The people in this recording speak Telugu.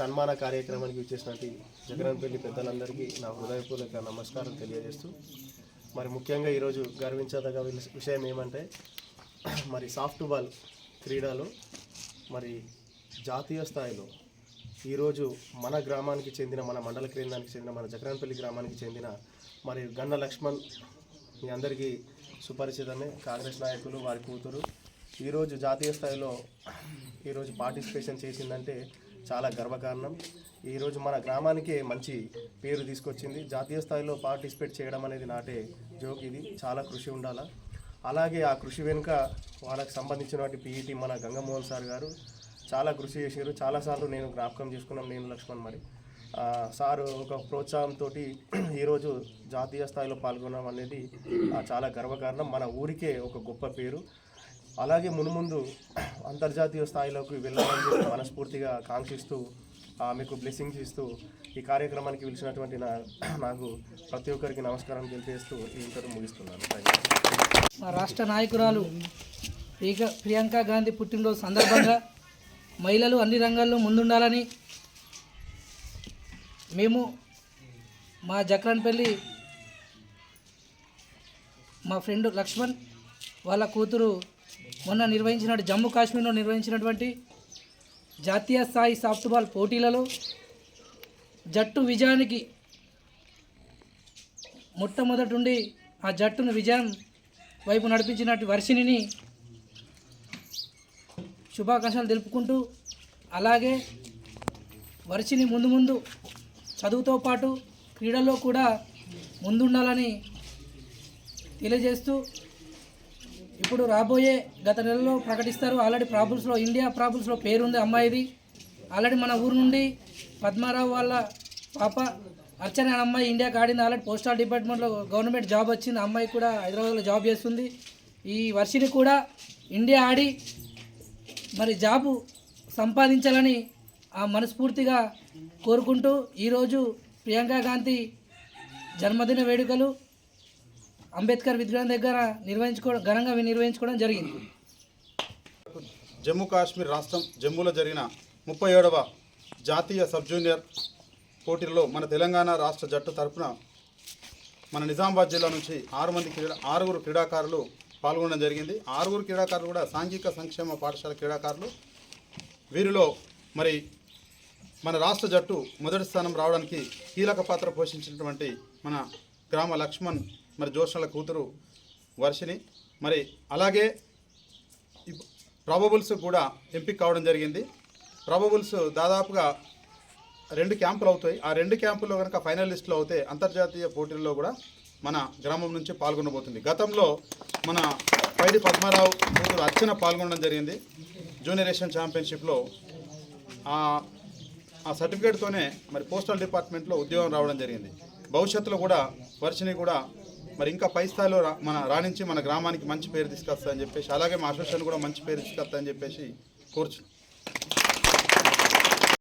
సన్మాన కార్యక్రమానికి వచ్చేసినట్టు జగన్పల్లి పెద్దలందరికీ నా హృదయపూర్వక నమస్కారం తెలియజేస్తూ మరి ముఖ్యంగా ఈరోజు గర్వించదగ్గ విషయం ఏమంటే మరి సాఫ్ట్ బాల్ క్రీడలో మరి జాతీయ స్థాయిలో ఈరోజు మన గ్రామానికి చెందిన మన మండల కేంద్రానికి చెందిన మన జగరాన్పల్లి గ్రామానికి చెందిన మరి గన్న లక్ష్మణ్ మీ అందరికీ సుపరిచితమే. కాంగ్రెస్ నాయకులు వారి కూతురు. ఈరోజు జాతీయ స్థాయిలో ఈరోజు పార్టిసిపేషన్ చేసిందంటే చాలా గర్వకారణం. ఈరోజు మన గ్రామానికే మంచి పేరు తీసుకొచ్చింది. జాతీయ స్థాయిలో పార్టిసిపేట్ చేయడం అనేది నాటే జోక్ ఇది. చాలా కృషి ఉండాలా? అలాగే ఆ కృషి వెనుక వాళ్ళకి సంబంధించినటువంటి పీఈటీ మన గంగమోహన్ సార్ గారు చాలా కృషి చేశారు చాలాసార్లు నేను జ్ఞాపకం చేసుకున్నాం నేను లక్ష్మణ్ మరి. సారు ఒక ప్రోత్సాహంతో ఈరోజు జాతీయ స్థాయిలో పాల్గొనడం అనేది చాలా గర్వకారణం. మన ఊరికే ఒక గొప్ప పేరు. అలాగే మునుముందు అంతర్జాతీయ స్థాయిలోకి వెళ్ళాలని చెప్పి మనస్ఫూర్తిగా కాంక్షిస్తూ మీకు బ్లెస్సింగ్స్ ఇస్తూ ఈ కార్యక్రమానికి పిలిచినటువంటి నా నాకు ప్రతి ఒక్కరికి నమస్కారం తెలియజేస్తూ ఈ ఇంటర్వ్యూ ముగిస్తున్నాను. మా రాష్ట్ర నాయకురాలు ప్రియ ప్రియాంక గాంధీ పుట్టినరోజు సందర్భంగా మహిళలు అన్ని రంగాల్లో ముందుండాలని మేము మా జక్రన్పల్లి మా ఫ్రెండ్ లక్ష్మణ్ వాళ్ళ కూతురు మొన్న నిర్వహించిన జమ్మూ కాశ్మీర్లో నిర్వహించినటువంటి జాతీయ స్థాయి సాఫ్ట్బాల్ పోటీలలో జట్టు విజయానికి మొట్టమొదటి ఆ జట్టును విజయం వైపు నడిపించినట్టు వర్షిణిని శుభాకాంక్షలు తెలుపుకుంటూ అలాగే వర్షిని ముందు ముందు చదువుతో పాటు క్రీడల్లో కూడా ముందుండాలని తెలియజేస్తూ ఇప్పుడు రాబోయే గత నెలలో ప్రకటిస్తారు. ఆల్రెడీ ప్రాబుల్స్లో ఇండియా ప్రాబుల్స్లో పేరుంది అమ్మాయిది. ఆల్రెడీ మన ఊరు నుండి పద్మారావు వాళ్ళ పాప అర్చన అమ్మాయి ఇండియాకి ఆడింది. ఆల్రెడీ పోస్టల్ డిపార్ట్మెంట్లో గవర్నమెంట్ జాబ్ వచ్చింది. అమ్మాయి కూడా హైదరాబాద్లో జాబ్ చేస్తుంది. ఈ వర్షిని కూడా ఇండియా ఆడి మరి జాబు సంపాదించాలని ఆ మనస్ఫూర్తిగా కోరుకుంటూ ఈరోజు ప్రియాంక గాంధీ జన్మదిన వేడుకలు అంబేద్కర్ విగ్రహం దగ్గర నిర్వహించుకోవడం ఘనంగా నిర్వహించుకోవడం జరిగింది. జమ్మూ కాశ్మీర్ రాష్ట్రం జమ్మూలో జరిగిన ముప్పై ఏడవ జాతీయ సబ్ జూనియర్ పోటీల్లో మన తెలంగాణ రాష్ట్ర జట్టు తరపున మన నిజామాబాద్ జిల్లా నుంచి ఆరు మంది క్రీడా ఆరుగురు క్రీడాకారులు పాల్గొనడం జరిగింది. ఆరుగురు క్రీడాకారులు కూడా సాంఘిక సంక్షేమ పాఠశాల క్రీడాకారులు. వీరిలో మరి మన రాష్ట్ర జట్టు మొదటి స్థానం రావడానికి కీలక పాత్ర పోషించినటువంటి మన గ్రామ లక్ష్మణ్ మరి జోషాల కూతురు వర్షిని మరి అలాగే ప్రాబబుల్స్ కూడా ఎంపిక కావడం జరిగింది. ప్రాబబుల్స్ దాదాపుగా రెండు క్యాంపులు అవుతాయి. ఆ రెండు క్యాంపుల్లో కనుక ఫైనల్ లిస్టులో అవుతే అంతర్జాతీయ పోటీల్లో కూడా మన గ్రామం నుంచి పాల్గొనబోతుంది. గతంలో మన పైడి పద్మారావు కూతురు అర్చన పాల్గొనడం జరిగింది. జూనియర్ ఏషియన్ ఛాంపియన్షిప్లో ఆ ఆ సర్టిఫికేట్తోనే మరి పోస్టల్ డిపార్ట్మెంట్లో ఉద్యోగం రావడం జరిగింది. భవిష్యత్తులో కూడా వర్షిని కూడా మరి ఇంకా పై స్థాయిలో మన రాణించి మన గ్రామానికి మంచి పేరు తీసుకొస్తా అని చెప్పేసి అలాగే మా అసోసియేషన్ కూడా మంచి పేరు తీసుకొస్తా అని చెప్పేసి కోరుచున్నాం